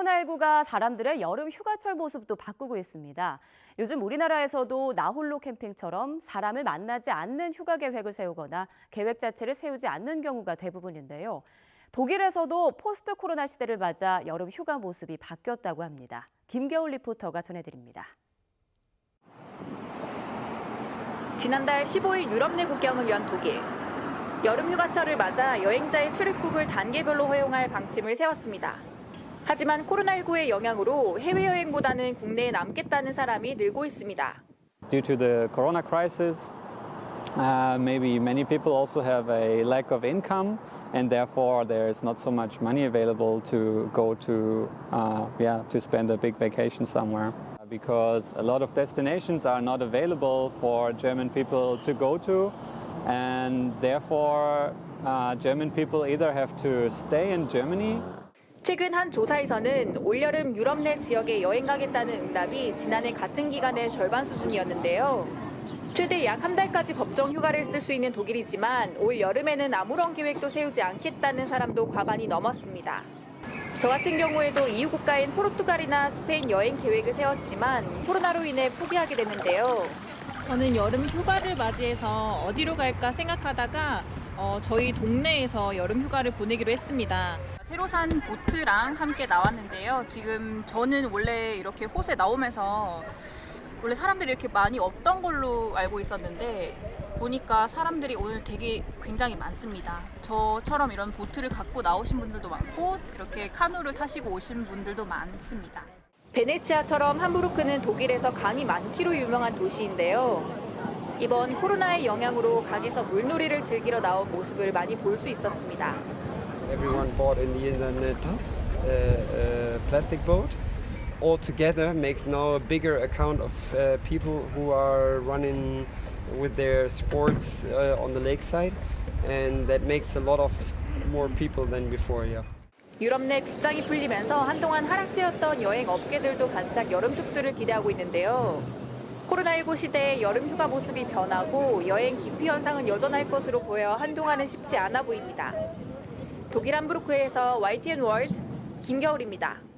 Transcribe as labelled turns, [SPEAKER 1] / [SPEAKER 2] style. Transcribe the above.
[SPEAKER 1] 코로나19가 사람들의 여름 휴가철 모습도 바꾸고 있습니다. 요즘 우리나라에서도 나홀로 캠핑처럼 사람을 만나지 않는 휴가 계획을 세우거나 계획 자체를 세우지 않는 경우가 대부분인데요. 독일에서도 포스트 코로나 시대를 맞아 여름 휴가 모습이 바뀌었다고 합니다. 김겨울 리포터가 전해드립니다.
[SPEAKER 2] 지난달 15일 유럽 내 국경을 연 독일. 여름 휴가철을 맞아 여행자의 출입국을 단계별로 허용할 방침을 세웠습니다. 하지만 코로나19의 영향으로 해외여행보다는 국내에 남겠다는 사람이 늘고 있습니다.
[SPEAKER 3] Due to the corona crisis, uh, maybe many people also have a lack of income, and therefore there's not so much money available to go to, uh, yeah, to spend a big vacation somewhere. Because a lot of destinations are not available for German people to go to, and therefore uh, German people either have to stay in Germany
[SPEAKER 2] 최근 한 조사에서는 올여름 유럽 내 지역에 여행 가겠다는 응답이 지난해 같은 기간의 절반 수준이었는데요. 최대 약 한 달까지 법정 휴가를 쓸 수 있는 독일이지만 올 여름에는 아무런 계획도 세우지 않겠다는 사람도 과반이 넘었습니다. 저 같은 경우에도 EU 국가인 포르투갈이나 스페인 여행 계획을 세웠지만 코로나로 인해 포기하게 됐는데요.
[SPEAKER 4] 저는 여름 휴가를 맞이해서 어디로 갈까 생각하다가 어, 저희 동네에서 여름 휴가를 보내기로 했습니다. 새로 산 보트랑 함께 나왔는데요. 지금 저는 원래 이렇게 호수에 나오면서 원래 사람들이 이렇게 많이 없던 걸로 알고 있었는데 보니까 사람들이 오늘 되게 굉장히 많습니다. 저처럼 이런 보트를 갖고 나오신 분들도 많고 이렇게 카누를 타시고 오신 분들도 많습니다.
[SPEAKER 2] 베네치아처럼 함부르크는 독일에서 강이 많기로 유명한 도시인데요. 이번 코로나의 영향으로 강에서 물놀이를 즐기러 나온 모습을 많이 볼 수 있었습니다.
[SPEAKER 5] Everyone bought in the internet uh, a plastic boat. All together makes now a bigger account of uh, people who are running with their sports uh, on the lakeside, and that makes a lot of more people than before. Yeah.
[SPEAKER 2] 유럽 내 빗장이 풀리면서 한동안 하락세였던 여행 업계들도 반짝 여름 특수를 기대하고 있는데요. 코로나19 시대의 여름 휴가 모습이 변하고 여행 기피 현상은 여전할 것으로 보여 한동안은 쉽지 않아 보입니다. 독일 함부르크에서 YTN 월드 김겨울입니다.